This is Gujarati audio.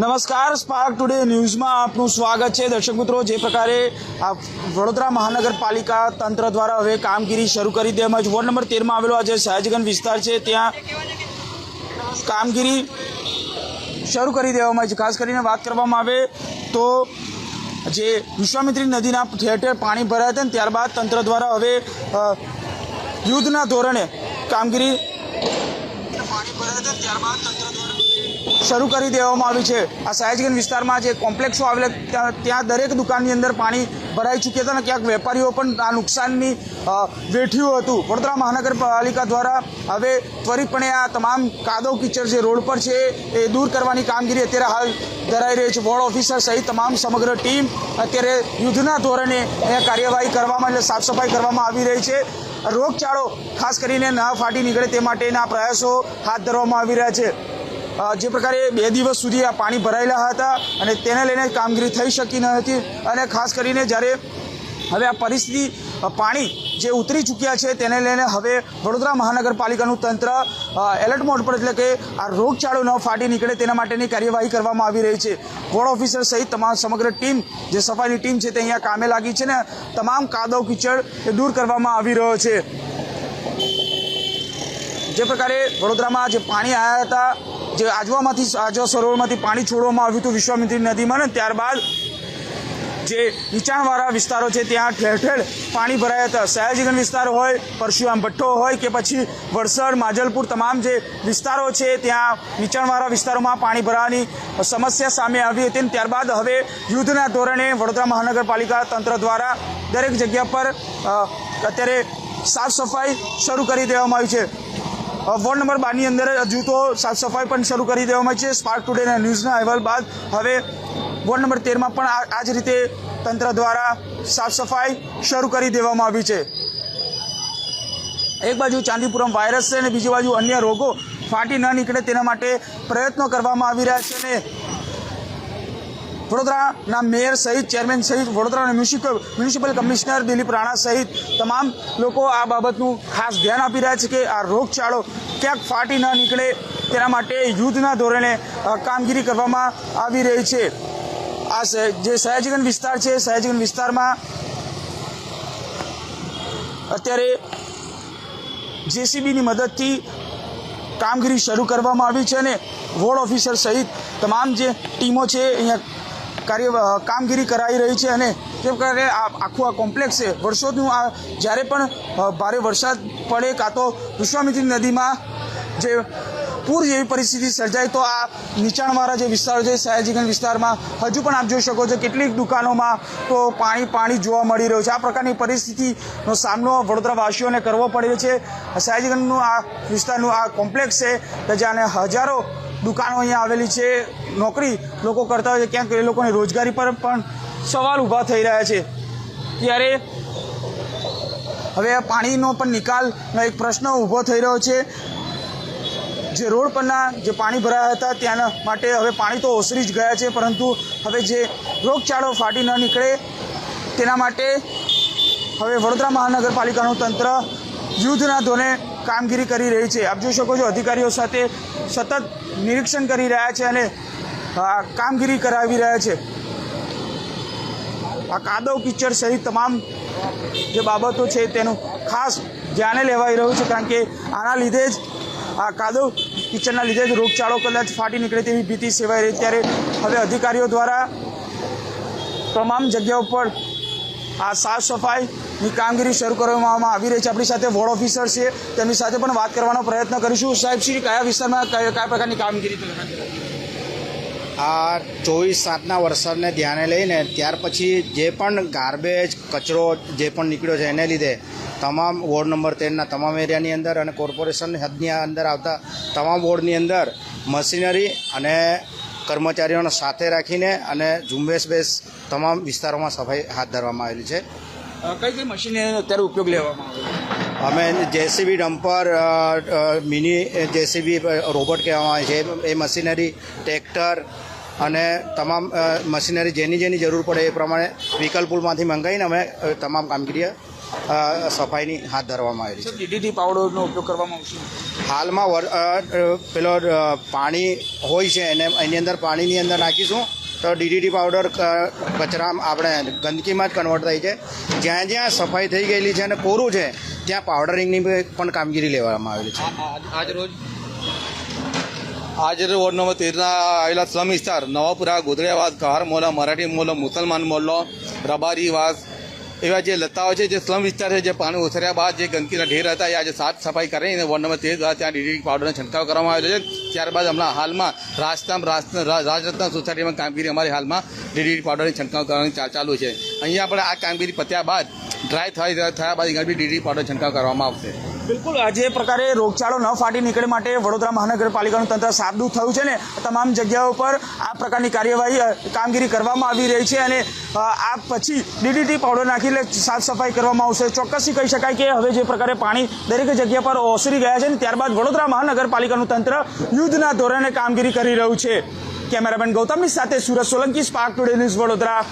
નમસ્કાર સ્પાર્ક ટુડે ન્યૂઝમાં આપનું સ્વાગત છે. દર્શક મિત્રો, જે પ્રકારે આ વડોદરા મહાનગરપાલિકા તંત્ર દ્વારા હવે કામગીરી શરૂ કરી છે. વોર્ડ નંબર તેરમાં આવેલો આ જે સયાજગંજ વિસ્તાર છે. ત્યાં કામગીરી શરૂ કરી દેવામાં આવી છે. ખાસ કરીને વાત કરવામાં આવે તો જે વિશ્વામિત્રી નદીના ઠેર ઠેર પાણી ભરાયા હતા ને ત્યારબાદ તંત્ર દ્વારા હવે યુદ્ધના ધોરણે કામગીરી પાણી ભરાયા હતા ત્યારબાદ તંત્ર શરૂ કરી દેવામાં આવી છે. આ સયાજગંજ વિસ્તારમાં જે કોમ્પ્લેક્સો આવેલા ત્યાં દરેક દુકાનની અંદર પાણી ભરાઈ ચૂક્યા હતા અને ક્યાંક વેપારીઓ પણ આ નુકસાનની વેઠ્યું હતું. વડોદરા મહાનગરપાલિકા દ્વારા હવે ત્વરિતપણે આ તમામ કાદવ કીચડ જે રોડ પર છે, એ દૂર કરવાની કામગીરી અત્યારે હાલ ધરાઈ રહી છે. વોર્ડ ઓફિસર સહિત તમામ સમગ્ર ટીમ અત્યારે યુદ્ધના ધોરણે અહીંયા કાર્યવાહી કરવામાં એટલે સાફસફાઈ કરવામાં આવી રહી છે. રોગચાળો ખાસ કરીને ના ફાટી નીકળે તે માટેના પ્રયાસો હાથ ધરવામાં આવી રહ્યા છે. જે પ્રકારે બે દિવસ સુધી આ પાણી ભરાયેલા હતા અને તેને લઈને કામગીરી થઈ શકી ન હતી અને ખાસ કરીને જ્યારે હવે આ પરિસ્થિતિ પાણી જે ઉતરી ચૂક્યા છે તેને લઈને હવે વડોદરા મહાનગરપાલિકાનું તંત્ર એલર્ટ મોડ પર એટલે કે આ રોગચાળો ન ફાટી નીકળે તેના માટેની કાર્યવાહી કરવામાં આવી રહી છે. વોર્ડ ઓફિસર સહિત તમામ સમગ્ર ટીમ, જે સફાઈની ટીમ છે તે અહીંયા કામે લાગી છે ને તમામ કાદવ કીચડ એ દૂર કરવામાં આવી રહ્યો છે. જે પ્રકારે વડોદરામાં જે પાણી આવ્યા હતા જે આજવામાંથી, આજવા સરોવરમાંથી પાણી છોડવામાં આવ્યું હતું વિશ્વામિત્રી નદીમાં ને ત્યારબાદ જે નીચાણવાળા વિસ્તારો છે, ત્યાં ઠેર ઠેર પાણી ભરાયા હતા. સયાજીગંજ વિસ્તાર હોય, પરશુરામ ભઠ્ઠો હોય કે પછી વડસર, માજલપુર તમામ જે વિસ્તારો છે, ત્યાં નીચાણવાળા વિસ્તારોમાં પાણી ભરાવાની સમસ્યા સામે આવી હતી ત્યારબાદ હવે યુદ્ધના ધોરણે વડોદરા મહાનગરપાલિકા તંત્ર દ્વારા દરેક જગ્યા પર અત્યારે સાફ સફાઈ શરૂ કરી દેવામાં આવી છે. વોર્ડ નંબર બારની અંદર હજુ તો સાફ સફાઈ પણ શરૂ કરી દેવામાં આવી છે. સ્પાર્ક ટુડેના ન્યૂઝના અહેવાલ બાદ હવે વોર્ડ નંબર તેરમાં પણ આ જ રીતે તંત્ર દ્વારા સાફ સફાઈ શરૂ કરી દેવામાં આવી છે. એક બાજુ ચાંદીપુરમ વાયરસ છે અને બીજી બાજુ અન્ય રોગો ફાટી ન નીકળે તેના માટે પ્રયત્નો કરવામાં આવી રહ્યા છે અને વડોદરાના મેયર સહિત, ચેરમેન સહિત, વડોદરાના municipal municipal commissioner Dilip Rana સહિત તમામ લોકો આ બાબતનું ખાસ ધ્યાન આપી રહ્યા છે કે આ રોગચાળો ક્યાંક ફાટી ન નીકળે તેના માટે યુદ્ધના ધોરણે કામગીરી કરવામાં આવી રહી છે. આ જે સયાજીગંજ વિસ્તાર છે, સયાજીગંજ વિસ્તારમાં અત્યારે જેસીબીની મદદથી કામગીરી શરૂ કરવામાં આવી છે અને વોર્ડ ઓફિસર સહિત તમામ જે ટીમો છે, અહીંયા કાર્ય કામગીરી કરાઈ રહી છે અને તે પ્રકારે આ આખું આ કોમ્પ્લેક્સ છે વર્ષોનું આ, જ્યારે પણ ભારે વરસાદ પડે કાં તો વિશ્વામિત્રી નદીમાં જે પૂર જેવી પરિસ્થિતિ સર્જાય, તો આ નીચાણવાળા જે વિસ્તારો છે, સયાજીગંજ વિસ્તારમાં, હજુ પણ આપ જોઈ શકો છો કેટલીક દુકાનોમાં તો પાણી પાણી જોવા મળી રહ્યું છે. આ પ્રકારની પરિસ્થિતિનો સામનો વડોદરાવાસીઓને કરવો પડ્યો છે. સયાજીગંજનું આ વિસ્તારનું આ કોમ્પ્લેક્સ છે કે જ્યાં હજારો દુકાનો અહીંયા આવેલી છે, નોકરી લોકો કરતા હોય છે ક્યાંક એ લોકોની રોજગારી પર પણ સવાલ ઊભા થઈ રહ્યા છે. ત્યારે હવે પાણીનો પણ નિકાલનો એક પ્રશ્ન ઊભો થઈ રહ્યો છે. જે રોડ પરના જે પાણી ભરાયા હતા, ત્યાંના માટે હવે પાણી તો ઓસરી જ ગયા છે, પરંતુ હવે જે રોગચાળો ફાટી ન નીકળે, તેના માટે હવે વડોદરા મહાનગરપાલિકાનું તંત્ર યુદ્ધના ધોરણે કામગીરી કરી રહી છે. આપ જોઈ શકો છો, અધિકારીઓ સાથે સતત નિરીક્ષણ કરી રહ્યા છે અને કામગીરી કરાવી રહ્યા છે. આ કાદવ કિચડ સહિત તમામ જે બાબતો છે તેનું ખાસ ધ્યાને લેવાઈ રહ્યું છે, કારણ કે આના લીધે જ, આ કાદવ કિચડના લીધે જ રોગચાળો કદાચ ફાટી નીકળે તેવી ભીતિ સેવાઈ રહી. ત્યારે હવે અધિકારીઓ દ્વારા તમામ જગ્યાઓ પર આ સાફ સફાઈની કામગીરી શરૂ કરવામાં આવી રહી છે. આપણી સાથે વોર્ડ ઓફિસર છે. તેમની સાથે પણ વાત કરવાનો પ્રયત્ન કરીશું. સાહેબ, શ્રી કયા વિસ્તારમાં, કયા પ્રકારની કામગીરી આ ચોવીસ સાતના વરસાદને ધ્યાને લઈને ત્યાર પછી જે પણ ગાર્બેજ, કચરો જે પણ નીકળ્યો છે એને લીધે તમામ વોર્ડ નંબર તેરના તમામ એરિયાની અંદર અને કોર્પોરેશન હદની અંદર આવતા તમામ વોર્ડની અંદર મશીનરી અને કર્મચારીઓને સાથે રાખીને અને ઝુંબેશ બેસ તમામ વિસ્તારોમાં સફાઈ હાથ ધરવામાં આવેલી છે. કઈ કઈ મશીનરી અત્યારે ઉપયોગ લેવામાં આવે અમે JCB dumper mini JCB robot કહેવામાં આવે છે. એ મશીનરી ટ્રેક્ટર અને તમામ મશીનરી જેની જેની જરૂર પડે એ પ્રમાણે વિકલ્પુલમાંથી મંગાવીને અમે તમામ કામગીરી સફાઈની હાથ ધરવામાં આવેલી છે. ડીડીટી પાવડરનો ઉપયોગ કરવામાં આવશે? હાલમાં પેલો પાણી હોય છે એને એની અંદર પાણીની અંદર નાખીશું તો ડીડીટી પાવડર કચરા આપણે ગંદકીમાં જ કન્વર્ટ થાય છે. જ્યાં જ્યાં સફાઈ થઈ ગયેલી છે અને કોરું છે, ત્યાં પાવડરિંગની પણ કામગીરી લેવામાં આવેલી છે. આજ રોજ આજે વોર્ડ નંબર તેરના આવેલા સ્લમ વિસ્તાર, નવાપુરા ગોધડિયાવાસ કહાર મોલા, મરાઠી મોલો, મુસલમાન મોહલ્લો રબારીવાસ એવા જે લતાઓ છે, જે સ્લમ વિસ્તાર છે, જે પાણી ઓસર્યા બાદ જે ગંદકીના ઢેર હતા, એ આજે સાફ સફાઈ કરીને વોર્ડ નંબર તેર દ્વારા ત્યાં ડીડી પાવડરનો છંટકાવ કરવામાં આવેલો છે. ત્યારબાદ હમણાં હાલમાં રાજધામ રાજ- રાજરત્ન સોસાયટીમાં કામગીરી અમારી હાલમાં ડીડી પાવડરની છંટકાવ કરવાની ચાલુ છે. અહીંયા આપણે આ કામગીરી પત્યા બાદ ડ્રાય થયા બાદ ડીડી પાવડર છંટકાવ કરવામાં આવશે. બિલકુલ જે પ્રકારે રોગચાળો ન ફાટી નીકળે માટે વડોદરા મહાનગરપાલિકાનું તંત્ર સાબદું થયું છે ને તમામ જગ્યાઓ પર આ પ્રકારની કાર્યવાહી કામગીરી કરવામાં આવી રહી છે અને આ પછી ડીડીટી પાવડર નાખી સાફ સફાઈ કરવામાં આવશે. ચોક્કસથી કહી શકાય કે હવે જે પ્રકારે પાણી દરેક જગ્યા પર ઓસરી ગયા છે ને ત્યારબાદ વડોદરા મહાનગરપાલિકાનું તંત્ર યુદ્ધના ધોરણે કામગીરી કરી રહ્યું છે. કેમેરામેન ગૌતમની સાથે Surat Solanki, spark today news Vadodara.